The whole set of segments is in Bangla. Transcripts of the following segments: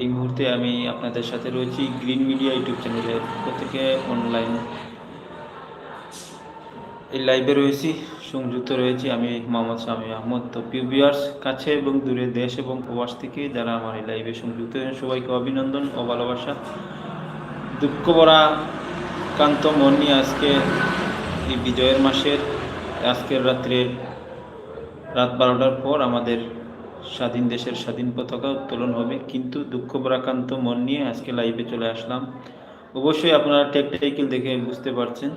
এই মুহূর্তে আমি আপনাদের সাথে রয়েছি গ্রিন মিডিয়া ইউটিউব চ্যানেলের প্রত্যেকে অনলাইন এই লাইভে রয়েছি, সংযুক্ত রয়েছি আমি মোহাম্মদ শামী আহমদ। তো প্রিয় ভিউয়ার্স কাছে এবং দূরে দেশ এবং প্রবাস থেকে যারা আমার এই লাইভে সংযুক্ত হয়েছেন সবাইকে অভিনন্দন ও ভালোবাসা। দুঃখ ভরা কান্ত মন নিয়ে আজকে এই বিজয়ের মাসের, আজকের রাত্রে রাত বারোটার পর আমাদের স্বাধীন দেশের স্বাধীন পতাকা উত্তোলন হবে। কিন্তু দুঃখ মন নিয়ে আজকে লাইভে চলে আসলাম। অবশ্যই আপনারা টেকটাইকেল দেখে বুঝতে পারছেন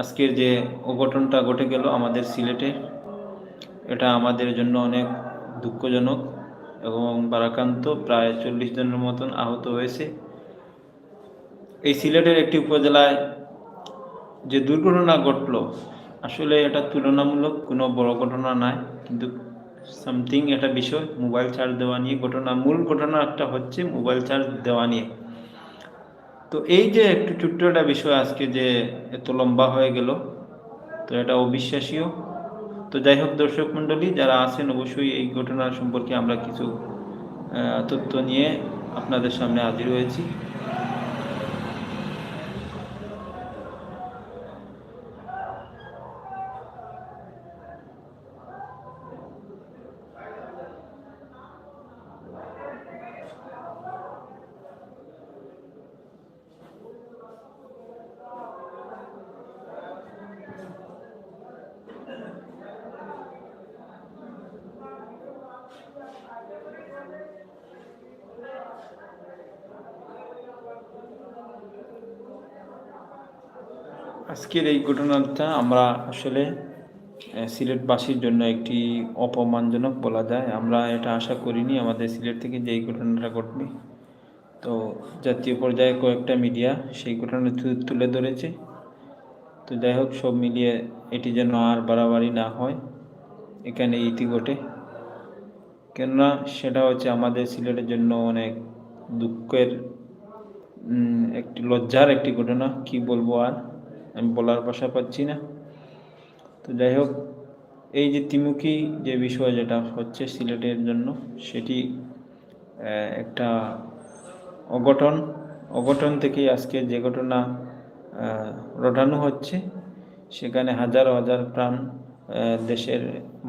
আজকের যে অঘটনটা ঘটে গেল আমাদের সিলেটে। এটা আমাদের জন্য অনেক দুঃখজনক এবং বারাকান্ত প্রায় চল্লিশ জনের মতন আহত হয়েছে। এই সিলেটের একটি উপজেলায় যে দুর্ঘটনা ঘটলো, আসলে এটা তুলনামূলক কোনো বড় ঘটনা নয়, কিন্তু সামথিং একটা বিষয় মোবাইল চার্জ দেওয়া নিয়ে ঘটনা, মূল ঘটনা একটা হচ্ছে মোবাইল চার্জ দেওয়া নিয়ে। তো এই যে একটু ছোট্ট একটা বিষয় আজকে যে এত লম্বা হয়ে গেল, তো এটা অবিশ্বাসীয়। তো যাই হোক দর্শক মণ্ডলী, যারা আছেন অবশ্যই এই ঘটনা সম্পর্কে আমরা কিছু তথ্য নিয়ে আপনাদের সামনে হাজির হয়েছি। আজকের এই ঘটনাটা আমরা আসলে সিলেটবাসীর জন্য একটি অপমানজনক বলা যায়। আমরা এটা আশা করিনি, আমাদের সিলেট থেকে যে এই ঘটনাটা ঘটবে। তো জাতীয় পর্যায়ে কয়েকটা মিডিয়া সেই ঘটনা তুলে ধরেছে। তো যাই হোক, সব মিলিয়ে এটি যেন আর বাড়াবাড়ি না হয় এখানে ইতি ঘটে কেননা সেটা হচ্ছে আমাদের সিলেটের জন্য অনেক দুঃখের একটি লজ্জার একটি ঘটনা, কি বলব আর? আমি বলার ভাষা পাচ্ছি না। তো যাই হোক, এই যে তিমুখী যে বিষয় যেটা হচ্ছে সিলেটের জন্য, সেটি একটা অঘটন। অঘটন থেকে আজকে যে ঘটনা রটানো হচ্ছে, সেখানে হাজার হাজার প্রাণ দেশের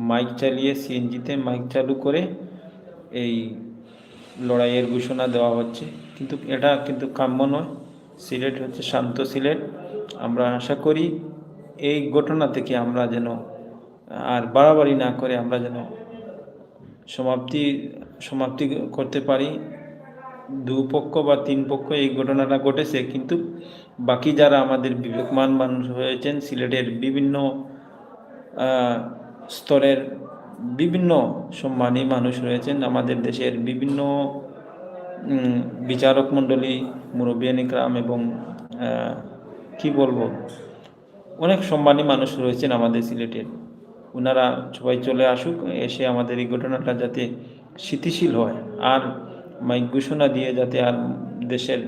মাইক চালিয়ে, সিএনজিতে মাইক চালু করে এই লড়াইয়ের ঘোষণা দেওয়া হচ্ছে। কিন্তু এটা কিন্তু কাম্য নয়। সিলেট হচ্ছে শান্ত সিলেট। আমরা আশা করি এই ঘটনা থেকে আমরা যেন, আর বাড়াবাড়ি না করে আমরা যেন সমাপ্তি সমাপ্তি করতে পারি। দুপক্ষ বা তিন পক্ষ এই ঘটনাটা ঘটেছে, কিন্তু বাকি যারা আমাদের বিবেকমান মানুষ হয়েছেন, সিলেটের বিভিন্ন স্তরের বিভিন্ন সম্মানী মানুষ রয়েছেন, আমাদের দেশের বিভিন্ন বিচারক মণ্ডলী মুরব্বিয়ান ইকরাম এবং কি বলব? অনেক সম্মানী মানুষ রয়েছেন আমাদের সিলেটের। ওনারা সবাই চলে আসুক, এসে আমাদের এই ঘটনাটা যাতে স্থিতিশীল হয় আর মাইক ঘোষণা দিয়ে যাতে আর দেশের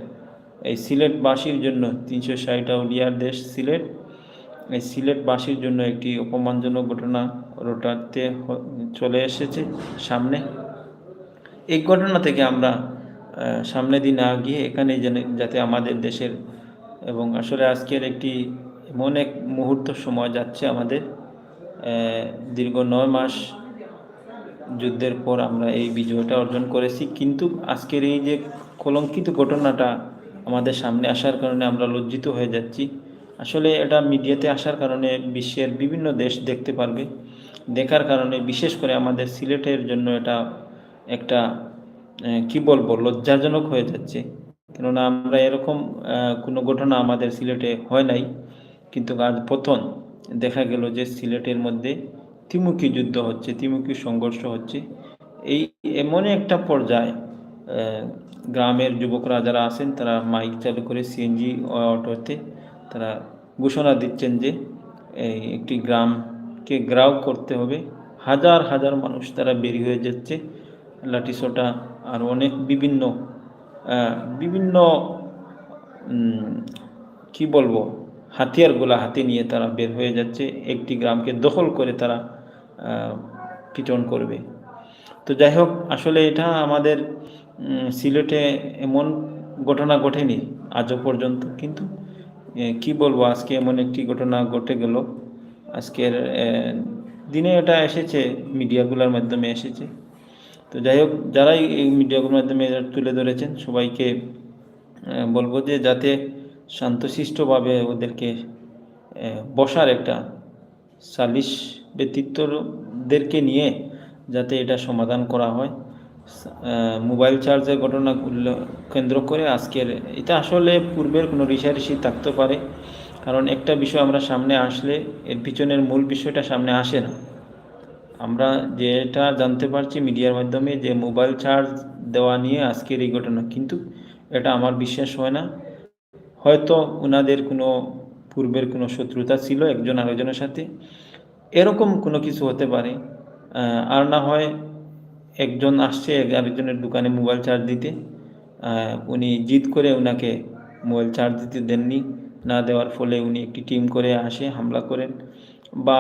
এই সিলেটবাসীর জন্য, তিনশো ষাট আউলিয়ার দেশ সিলেট, এই সিলেটবাসীর জন্য একটি অপমানজনক ঘটনা রোটাতে চলে এসেছে সামনে। এই ঘটনা থেকে আমরা সামনে দিন না গিয়ে এখানে যেন, যাতে আমাদের দেশের এবং আসলে আজকের একটি এমন এক মুহূর্ত সময় যাচ্ছে আমাদের। দীর্ঘ নয় মাস যুদ্ধের পর আমরা এই বিজয়টা অর্জন করেছি। কিন্তু আজকের এই যে কলঙ্কিত ঘটনাটা আমাদের সামনে আসার কারণে আমরা লজ্জিত হয়ে যাচ্ছি। আসলে এটা মিডিয়াতে আসার কারণে বিশ্বের বিভিন্ন দেশ দেখতে পারবে। দেখার কারণে বিশেষ করে আমাদের সিলেটের জন্য এটা একটা কি বলব? লজ্জাজনক হয়ে যাচ্ছে। কেননা আমরা এরকম কোনো ঘটনা আমাদের সিলেটে হয় নাই, কিন্তু আজ প্রথম দেখা গেল যে সিলেটের মধ্যে ত্রিমুখী যুদ্ধ হচ্ছে ত্রিমুখী সংঘর্ষ হচ্ছে। এই এমন একটা পর্যায়ে গ্রামের যুবকরা যারা আছেন, তারা মাইক চালু করে সিএনজি অটোতে তারা ঘোষণা দিচ্ছেন যে, এই একটি গ্রামকে গ্রাও করতে হবে। হাজার হাজার মানুষ তারা বেরিয়ে হয়ে যাচ্ছে। লাঠিসোটা আর অনেক বিভিন্ন বিভিন্ন কি বলব, হাতিয়ারগুলা হাতে নিয়ে তারা বের হয়ে যাচ্ছে, একটি গ্রামকে দখল করে তারা পিটন করবে। তো যাই হোক, আসলে এটা আমাদের সিলেটে এমন ঘটনা ঘটেনি আজও পর্যন্ত, কিন্তু কি বলব, আজকে এমন একটি ঘটনা ঘটে গেল। আজকের দিনে এটা এসেছে, মিডিয়াগুলোর মাধ্যমে এসেছে। তো যাই হোক, যারাই এই মিডিয়াগুলোর মাধ্যমে তুলে ধরেছেন, সবাইকে বলব যে যাতে শান্তশিষ্টভাবে ওদেরকে বসার একটা সালিশ ব্যক্তিত্বদেরকে নিয়ে যাতে এটা সমাধান করা হয়। মোবাইল চার্জের ঘটনা কেন্দ্র করে আজকের, এটা আসলে পূর্বের কোনো রিসারিসি থাকতে পারে। কারণ একটা বিষয় আমরা সামনে আসলে এর পিছনের মূল বিষয়টা সামনে আসে না। আমরা যেটা জানতে পারছি মিডিয়ার মাধ্যমে যে মোবাইল চার্জ দেওয়া নিয়ে আজকের এই ঘটনা, কিন্তু এটা আমার বিশ্বাস হয় না। হয়তো ওনাদের কোনো পূর্বের কোনো শত্রুতা ছিল একজন আরেকজনের সাথে। এরকম কোনো কিছু হতে পারে। আর না হয় একজন আসছে আরেকজনের দোকানে মোবাইল চার্জ দিতে। উনি জিদ করে ওনাকে মোবাইল চার্জ দিতে দেননি। না দেওয়ার ফলে উনি একটি টিম করে আসে, হামলা করেন। বা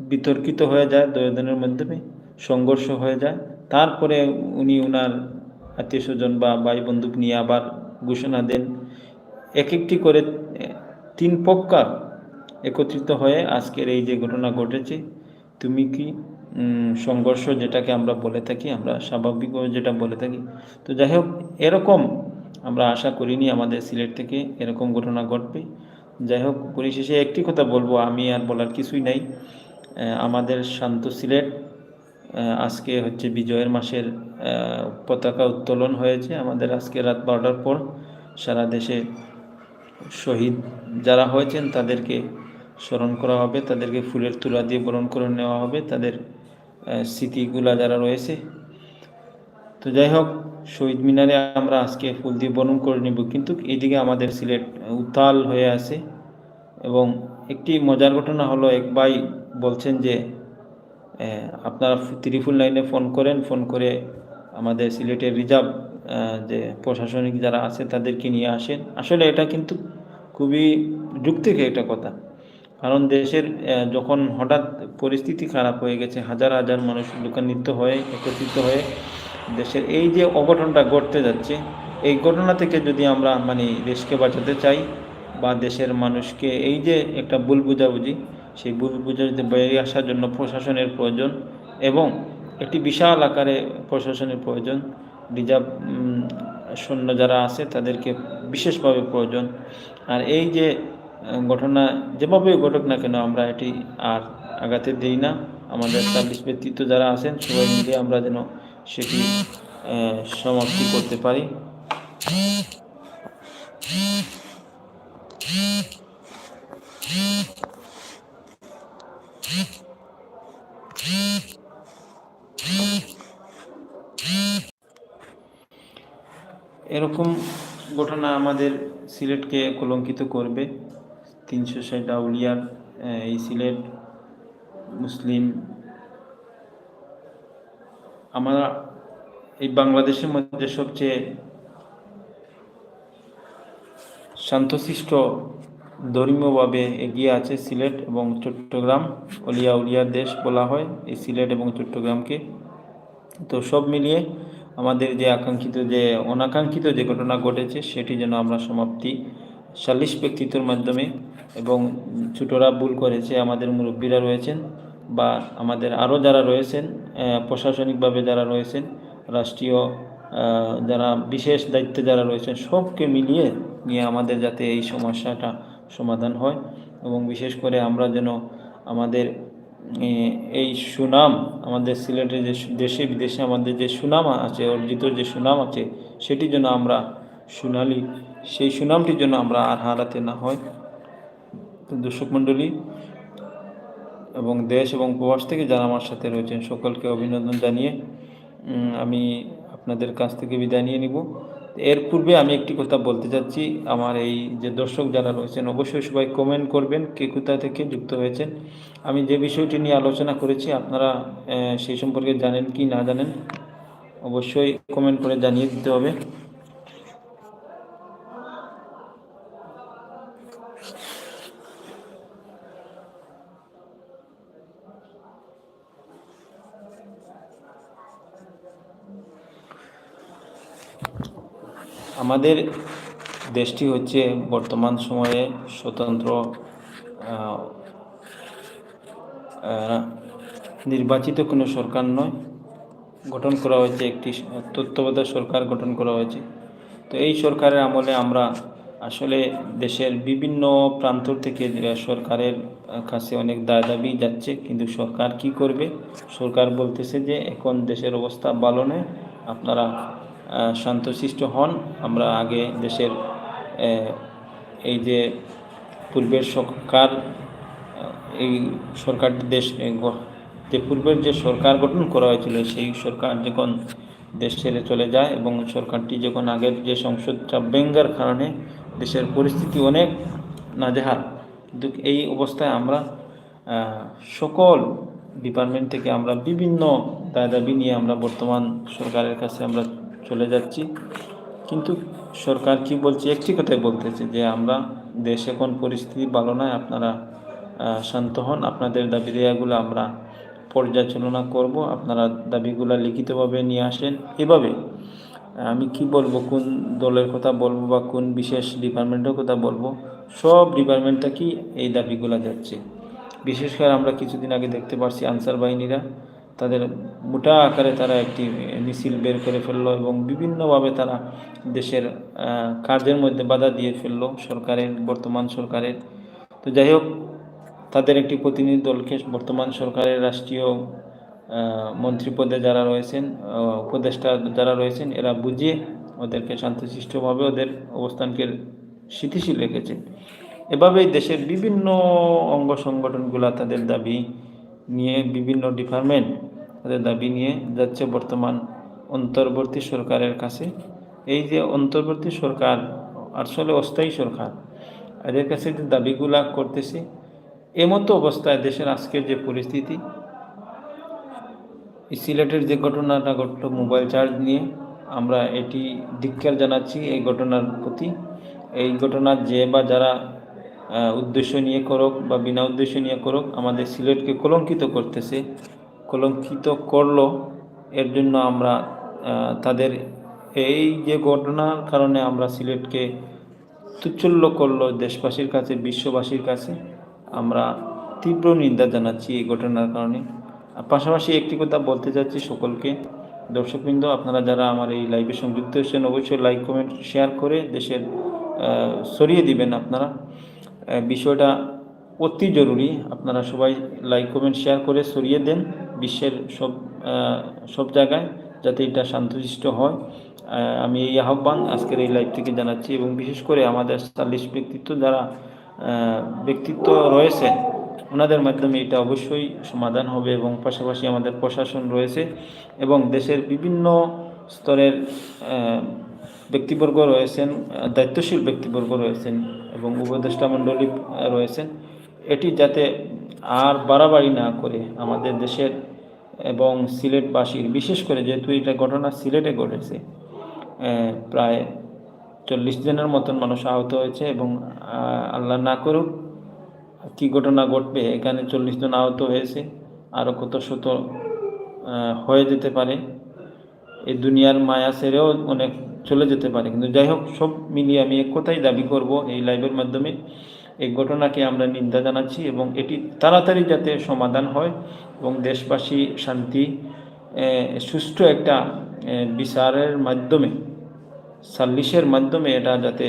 বিতর্কিত হয়ে যায় দুজনের মাধ্যমে সংঘর্ষ হয়ে যায়। তারপরে উনি ওনার আত্মীয় স্বজন বা ভাই বন্দুক নিয়ে আবার ঘোষণা দেন। এক একটি করে তিন পক্কা একত্রিত হয়ে আজকের এই যে ঘটনা ঘটেছে, তুমি কি সংঘর্ষ যেটাকে আমরা বলে থাকি, আমরা স্বাভাবিকভাবে যেটা বলে থাকি। তো যাই হোক, এরকম আমরা আশা করিনি আমাদের সিলেট থেকে এরকম ঘটনা ঘটবে। যাই হোক, পরিশেষে একটি কথা বলব, আমি আর বলার কিছুই নাই। আমাদের শান্ত সিলেট আজকে হচ্ছে বিজয়ের মাসের পতাকা উত্তোলন হয়েছে। আমাদের আজকে রাত বারোটার পর সারা দেশে শহীদ যারা হয়েছেন তাদেরকে স্মরণ করা হবে, তাদেরকে ফুলের তুলা দিয়ে বরণ করে নেওয়া হবে, তাদের স্মৃতিগুলা যারা রয়েছে। তো যাই হোক, শহীদ মিনারে আমরা আজকে ফুল দিয়ে বরণ করে নিব। কিন্তু এদিকে আমাদের সিলেট উত্তাল হয়ে আছে এবং একটি মজার ঘটনা হলো, এক ভাই বলছেন যে আপনারা ত্রিপুল লাইনে ফোন করেন, ফোন করে আমাদের সিলেটের রিজার্ভ যে প্রশাসনিক যারা আছে তাদেরকে নিয়ে আসেন। আসলে এটা কিন্তু খুবই যুক্তিক একটা কথা। কারণ দেশের যখন হঠাৎ পরিস্থিতি খারাপ হয়ে গেছে, হাজার হাজার মানুষ দোকানিত হয়ে, একত্রিত হয়ে দেশের এই যে অঘটনটা ঘটতে যাচ্ছে, এই ঘটনা থেকে যদি আমরা মানে দেশকে বাঁচাতে চাই বা দেশের মানুষকে এই যে একটা ভুল বুঝাবুঝি সেই ভুল বুঝাবুঝি বেরিয়ে আসার জন্য প্রশাসনের প্রয়োজন এবং একটি বিশাল আকারে প্রশাসনের প্রয়োজন। রিজার্ভ সৈন্য যারা আছে তাদেরকে বিশেষভাবে প্রয়োজন। আর এই যে ঘটনা যেভাবে ঘটুক না কেন আমরা এটি আর আগাতে দিই না। আমাদের সার্ভিস ব্যক্তিত্ব যারা আছেন সবাই মিলে আমরা যেন সেটি সমাপ্তি করতে পারি। এরকম ঘটনা আমাদের সিলেটকে কলঙ্কিত করবে। তিনশো ষাট আউলিয়ার এই সিলেট মুসলিম আমরা এই বাংলাদেশের মধ্যে সবচেয়ে শান্তশিষ্ট ধর্মীয়ভাবে এগিয়ে আছে সিলেট এবং চট্টগ্রাম। অলিয়া উলিয়ার দেশ বলা হয় এই সিলেট এবং চট্টগ্রামকে। তো সব মিলিয়ে আমাদের যে আকাঙ্ক্ষিত যে, অনাকাঙ্ক্ষিত যে ঘটনা ঘটেছে, সেটি যেন আমরা সমাপ্তি সালিশ ব্যক্তিত্বর মাধ্যমে এবং ছোটরা ভুল করেছে, আমাদের মুরব্বীরা রয়েছেন বা আমাদের আরও যারা রয়েছেন প্রশাসনিকভাবে যারা রয়েছেন, রাষ্ট্রীয় যারা বিশেষ দায়িত্বে যারা রয়েছেন, সবকে মিলিয়ে নিয়ে আমাদের যাতে এই সমস্যাটা সমাধান হয় এবং বিশেষ করে আমরা যেন আমাদের এই সুনাম, আমাদের সিলেটের যে দেশে বিদেশে আমাদের যে সুনাম আছে, অর্জিত যে সুনাম আছে, সেটি যেন আমরা সোনালি, সেই সুনামটির জন্য আমরা আর হারাতে না হয়। দর্শক মণ্ডলী এবং দেশ এবং প্রবাস থেকে যারা আমার সাথে রয়েছেন, সকলকে অভিনন্দন জানিয়ে আমি আপনাদের কাছ থেকে বিদায় নিয়ে নিব। এর পূর্বে আমি একটি কথা বলতে চাচ্ছি আমার এই যে দর্শক যারা রয়েছেন, অবশ্যই সবাই কমেন্ট করবেন কে কোথা থেকে যুক্ত হয়েছেন। আমি যে বিষয়টি নিয়ে আলোচনা করেছি, আপনারা সেই সম্পর্কে জানেন কি না জানেন, অবশ্যই কমেন্ট করে জানিয়ে দিতে হবে। আমাদের দেশটি হচ্ছে বর্তমান সময়ে স্বতন্ত্র নির্বাচিত কোনো সরকার নয়। গঠন করা হয়েছে একটি তত্ত্বাবধায়ক সরকার গঠন করা হয়েছে। তো এই সরকারের আমলে আমরা আসলে দেশের বিভিন্ন প্রান্ত থেকে সরকারের কাছে অনেক দায় দাবি যাচ্ছে, কিন্তু সরকার কি করবে? সরকার বলতেছে যে এখন দেশের অবস্থা ভালো নেই আপনারা শান্তশিষ্ট হন। আমরা আগে দেশের এই যে পূর্বের সরকার এই সরকারটি দেশ যে পূর্বের যে সরকার গঠন করা হয়েছিল, সেই সরকার যখন দেশ ছেড়ে চলে যায় এবং সরকারটি যখন আগের যে সংসদটা ব্যঙ্গার কারণে দেশের পরিস্থিতি অনেক নাজেহাল, কিন্তু এই অবস্থায় আমরা সকল ডিপার্টমেন্ট থেকে আমরা বিভিন্ন দায় দাবি নিয়ে আমরা বর্তমান সরকারের কাছে আমরা চলে যাচ্ছি। কিন্তু সরকার কি বলছে? একটি কথাই বলতেছে যে, আমরা দেশে কোন পরিস্থিতি ভালো নয়, আপনারা শান্ত হন। আপনাদের দাবি দেওয়াগুলো আমরা পর্যালোচনা করব। আপনারা দাবিগুলো লিখিতভাবে নিয়ে আসেন। এভাবে, আমি কি বলব, কোন দলের কথা বলব বা কোন বিশেষ ডিপার্টমেন্টের কথা বলব, সব ডিপার্টমেন্ট থেকেই এই দাবিগুলো যাচ্ছে। বিশেষ করে আমরা কিছুদিন আগে দেখতে পারছি আনসার বাহিনীরা তাদের মোটা আকারে তারা একটি মিছিল বের করে ফেলল এবং বিভিন্নভাবে তারা দেশের কাজের মধ্যে বাধা দিয়ে ফেলল সরকারের বর্তমান সরকারের। তো যাই হোক তাদের একটি প্রতিনিধি দলকে বর্তমান সরকারের রাষ্ট্রীয় আহ, মন্ত্রী পদে যারা রয়েছেন উপদেষ্টা যারা রয়েছেন এরা বুঝিয়ে ওদেরকে শান্তশিষ্টভাবে ওদের অবস্থানকে স্থিতিশীল রেখেছে এভাবেই দেশের বিভিন্ন অঙ্গ সংগঠনগুলা তাদের দাবি নিয়ে বিভিন্ন ডিপার্টমেন্ট তাদের দাবি নিয়ে যাচ্ছে বর্তমান অন্তর্বর্তী সরকারের কাছে। এই যে অন্তর্বর্তী সরকার আসলে অস্থায়ী সরকার, এদের কাছে যে দাবিগুলা করতেছে এমতো অবস্থায় দেশের আজকের যে পরিস্থিতি সিলেটের যে ঘটনাটা ঘটলো মোবাইল চার্জ নিয়ে, আমরা এটি ধিক্কার জানাচ্ছি এই ঘটনার প্রতি। এই ঘটনার যে বা যারা উদ্দেশ্য নিয়ে করুক বা বিনা উদ্দেশ্য নিয়ে করুক, আমাদের সিলেটকে কলঙ্কিত করতেছে। কলঙ্কিত করল, এর জন্য আমরা তাদের এই যে ঘটনার কারণে আমরা সিলেটকে তুচ্ছল্য করল দেশবাসীর কাছে, বিশ্ববাসীর কাছে। আমরা তীব্র নিন্দা জানাচ্ছি এই ঘটনার কারণে। পাশাপাশি একটি কথা বলতে চাচ্ছি সকলকে। দর্শকবৃন্দ, আপনারা যারা আমার এই লাইভে সংযুক্ত হয়েছেন, অবশ্যই লাইক কমেন্ট শেয়ার করে দেশের ছড়িয়ে দিবেন আপনারা। বিষয়টা অতি জরুরি। আপনারা সবাই লাইক কমেন্ট শেয়ার করে সরিয়ে দেন বিশ্বের সব সব জায়গায় যাতে এটা শান্তশিষ্ট হয়। আমি এই আহ্বান আজকের এই লাইভ থেকে জানাচ্ছি এবং বিশেষ করে আমাদের স্টাইলিশ ব্যক্তিত্ব যারা ব্যক্তিত্ব রয়েছে, ওনাদের মাধ্যমে এটা অবশ্যই সমাধান হবে এবং পাশাপাশি আমাদের প্রশাসন রয়েছে এবং দেশের বিভিন্ন স্তরের ব্যক্তিবর্গ রয়েছেন দায়িত্বশীল ব্যক্তিবর্গ রয়েছেন। এবং উপদেষ্টা মণ্ডলী রয়েছেন। এটি যাতে আর বাড়াবাড়ি না করে আমাদের দেশের এবং সিলেটবাসীর, বিশেষ করে যেহেতু এটা ঘটনা সিলেটে ঘটেছে প্রায় চল্লিশ জনের মতন মানুষ আহত হয়েছে এবং আল্লাহ না করুক কী ঘটনা ঘটবে, এখানে চল্লিশ জন আহত হয়েছে আরও কত শত হয়ে যেতে পারে। এই দুনিয়ার মায়া ছেড়েও অনেক চলে যেতে পারে। কিন্তু যাই হোক, সব মিলিয়ে আমি এক কথাই দাবি করব এই লাইভের মাধ্যমে। এই ঘটনাকে আমরা নিন্দা জানাচ্ছি এবং এটি তাড়াতাড়ি যাতে সমাধান হয় এবং দেশবাসী শান্তি সুষ্ঠু একটা বিচারের মাধ্যমে সাল্লিশের মাধ্যমে এটা যাতে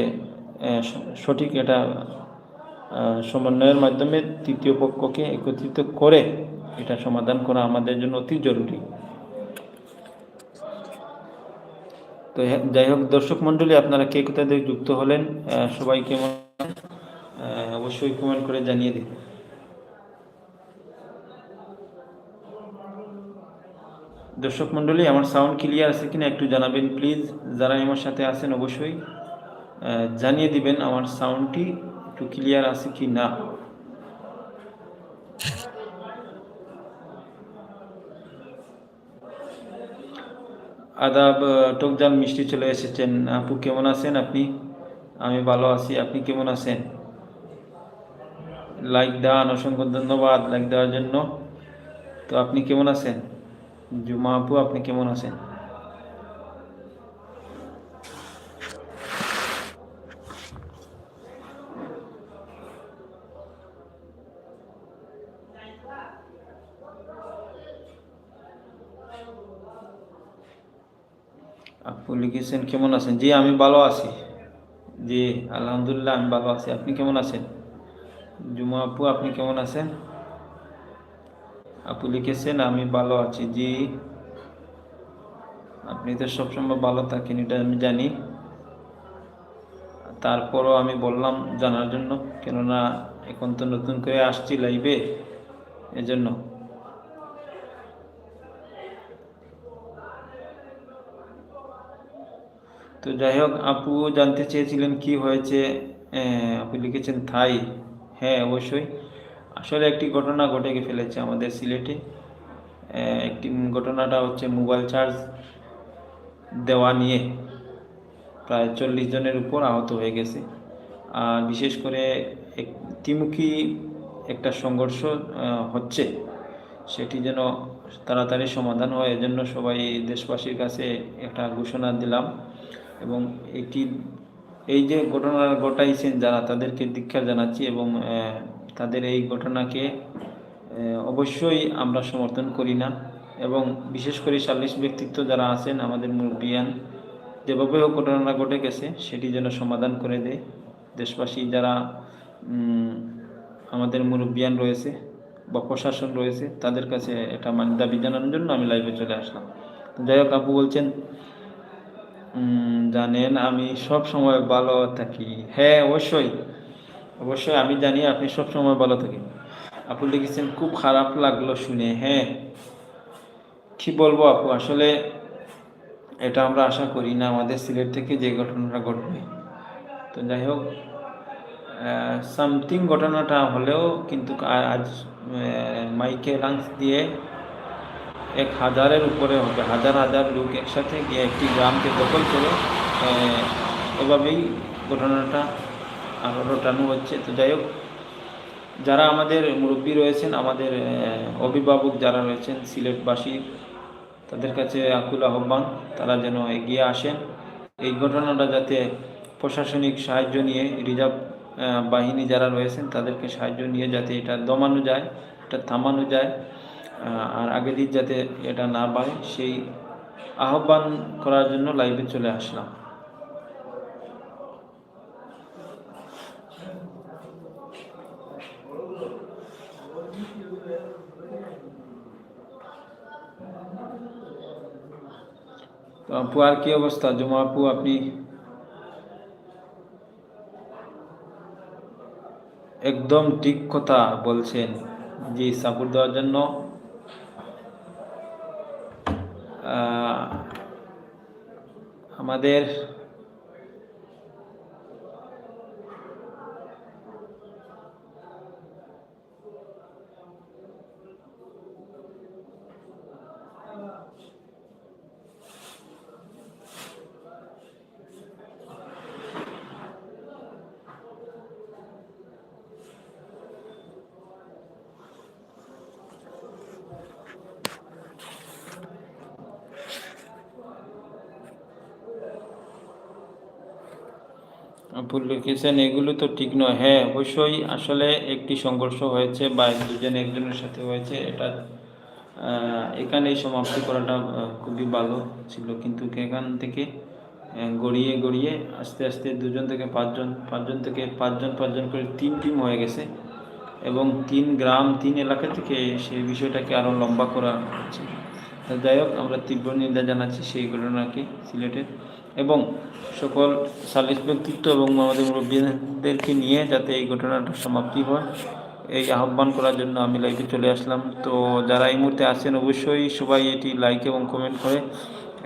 সঠিক এটা সমন্বয়ের মাধ্যমে তৃতীয় পক্ষকে একত্রিত করে এটা সমাধান করা আমাদের জন্য অতি জরুরি। তো যাই হোক দর্শক মণ্ডলী, আপনারা কে কোথায় যুক্ত হলেন সবাই কেমন অবশ্যই কমেন্ট করে জানিয়ে দিন। দর্শক মণ্ডলী, আমার সাউন্ড ক্লিয়ার আছে কিনা একটু জানাবেন প্লিজ যারা আমার সাথে আছেন, অবশ্যই জানিয়ে দিবেন আমার সাউন্ডটি একটু ক্লিয়ার আছে কি না আদাব টকজাল মিষ্টি চলে এসেছেন। আপু, কেমন আছেন আপনি? আমি ভালো আছি। আপনি কেমন আছেন? লাইক দেওয়ান অসংখ্য ধন্যবাদ লাইক দেওয়ার জন্য। তো আপনি কেমন আছেন? জুমা আপু, আপনি কেমন আছেন? আপু লিখেছেন, কেমন আছেন? জি, আমি ভালো আছি। জি, আলহামদুলিল্লাহ, আমি ভালো আছি। আপনি কেমন আছেন? জুমা আপু, আপনি কেমন আছেন? আপু লিখেছেন, আমি ভালো আছি। জি, আপনি তো সবসময় ভালো থাকেন, এটা আমি জানি। তারপরও আমি বললাম জানার জন্য, কেননা এখন তো নতুন করে আসছি লাইভে এজন্য। তো যাই হোক, আপু জানতে চেয়েছিলেন কি হয়েছে আপু লিখেছেন থাই। হ্যাঁ অবশ্যই। আসলে একটি ঘটনা ঘটে ফেলেছে আমাদের সিলেটে। একটি ঘটনাটা হচ্ছে মোবাইল চার্জ দেওয়া নিয়ে প্রায় চল্লিশ জনের উপর আহত হয়ে গেছে। আর বিশেষ করে এক, ত্রিমুখী একটা সংঘর্ষ হচ্ছে। সেটি যেন তাড়াতাড়ি সমাধান হয়, এজন্য সবাই দেশবাসীর কাছে একটা ঘোষণা দিলাম। এবং এটি এই যে ঘটনা ঘটাইছেন যারা, তাদেরকে দীক্ষা জানাচ্ছি এবং তাদের এই ঘটনাকে অবশ্যই আমরা সমর্থন করি না। এবং বিশেষ করে সাল্লিশ ব্যক্তিত্ব যারা আছেন, আমাদের মুরব্বিয়ান, যেভাবে হোক ঘটনা ঘটে গেছে, সেটি যেন সমাধান করে দেয়। দেশবাসী যারা আমাদের মুরব্বিয়ান রয়েছে বা প্রশাসন রয়েছে, তাদের কাছে এটা মানে দাবি জানানোর জন্য আমি লাইভে চলে আসলাম। যাই হোক, আপু বলছেন জানেন, আমি সব সময় ভালো থাকি। হ্যাঁ অবশ্যই। অবশ্যই আমি জানি আপনি সব সময় ভালো থাকেন। আপু লিখেছেন খুব খারাপ লাগল শুনে হ্যাঁ। কি বলব আপু, আসলে এটা আমরা আশা করি না, আমাদের সিলেট থেকে যে ঘটনাটা ঘটবে। তো যাই হোক সামথিং ঘটনাটা হলেও কিন্তু আজ মাইকে লাঞ্চ দিয়ে এক হাজারের উপরে হবে, হাজার হাজার লোক একসাথে গিয়ে একটি গ্রামকে দখল করে এভাবেই ঘটনাটা আরও রটানো হচ্ছে। তো যাই হোক, যারা আমাদের মুরব্বী রয়েছেন, আমাদের অভিভাবক যারা রয়েছেন, সিলেটবাসী, তাদের কাছে আকুল আহ্বান, তারা যেন এগিয়ে আসেন। এই ঘটনাটা যাতে প্রশাসনিক সাহায্য নিয়ে, রিজার্ভ বাহিনী যারা রয়েছেন, তাদেরকে সাহায্য নিয়ে যাতে এটা দমানো যায়, এটা থামানো যায়। আর আগের দিন যাতে এটা না বাড়ে সেই আহ্বান করার জন্য লাইভে চলে আসলাম। আপু, আর কি অবস্থা? জমা আপু, আপনি? একদম ঠিক কথা বলছেন। জি সাপোর্ট দেওয়ার জন্য আমাদের আপু লিখেছেন এগুলো তো ঠিক নয়। হ্যাঁ অবশ্যই আসলে একটি সংঘর্ষ হয়েছে বা দুজন একজনের সাথে হয়েছে। এটা আহ, এখানেই সমাপ্তি করাটা খুবই ভালো ছিল। কিন্তু এখান থেকে গড়িয়ে গড়িয়ে আস্তে আস্তে দুজন থেকে পাঁচজন পাঁচজন থেকে পাঁচজন পাঁচজন করে তিন টিম হয়ে গেছে। এবং তিন গ্রাম তিন এলাকা থেকে সেই বিষয়টাকে আরও লম্বা করা হচ্ছে। যাই হোক আমরা তীব্র নিন্দা জানাচ্ছি সেই ঘটনাকে সিলেটের এবং সকল সালিশ ব্যক্তিত্ব এবং আমাদের মুরব্বীদেরকে নিয়ে যাতে এই ঘটনাটা সমাপ্তি হয়, এই আহ্বান করার জন্য আমি লাইভে চলে আসলাম। তো যারা এই মুহূর্তে আছেন, অবশ্যই সবাই এটি লাইক এবং কমেন্ট করে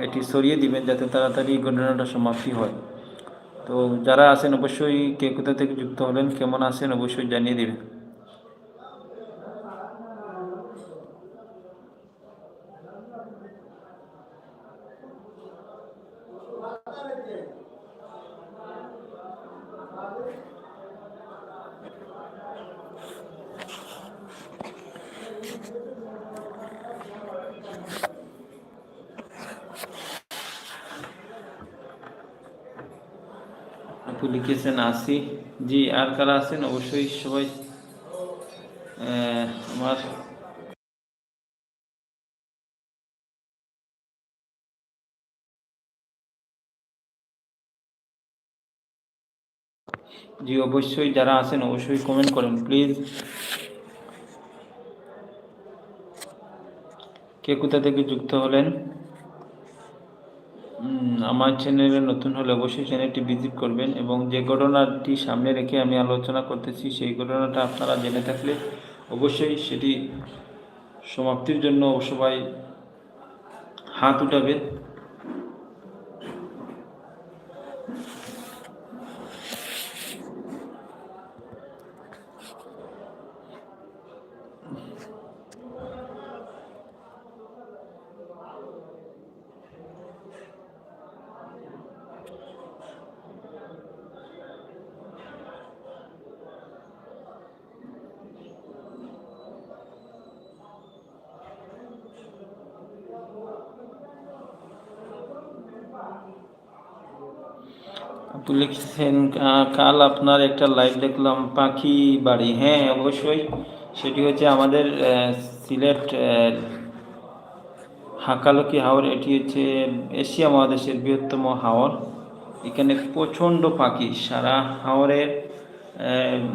এটি সরিয়ে দিবেন যাতে তাড়াতাড়ি এই ঘটনাটা সমাপ্তি হয়। তো যারা আছেন, অবশ্যই কে কোথা থেকে যুক্ত হলেন, কেমন আছেন, অবশ্যই জানিয়ে দিবেন। আপু লিখেছেন, আসি। জি, আর কারা আছেন? অবশ্যই সবাই আমার জি, অবশ্যই যারা আছেন, অবশ্যই কমেন্ট করেন প্লিজ কে কোথা থেকে যুক্ত হলেন? আমার চ্যানেলে নতুন হলে অবশ্যই চ্যানেলটি ভিজিট করবেন এবং যে ঘটনাটি সামনে রেখে আমি আলোচনা করতেছি, সেই ঘটনাটা আপনারা জেনে থাকলে অবশ্যই সেটি সমাপ্তির জন্য সবাই হাত উঠাবেন। আপনি লিখছেন কাল আপনার একটা লাইভ দেখলাম, পাখি বাড়ি। হ্যাঁ অবশ্যই। সেটি হচ্ছে আমাদের সিলেট হাকালকি হাওর। এটি হচ্ছে এশিয়া মহাদেশের বৃহত্তম হাওর। এখানে প্রচণ্ড পাখি। সারা হাওরের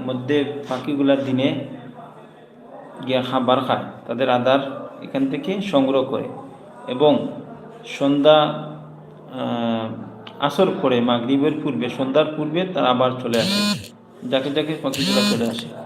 মধ্যে পাখিগুলার দিনে গিয়ে খাবার খায়। তাদের আদার এখান থেকে সংগ্রহ করে। এবং সন্ধ্যা আসর করে মাগরিবের পূর্বে, সন্ধ্যার পূর্বে তারা আবার চলে আসে। যাকে যাকে পাখিগুলো চলে আসে।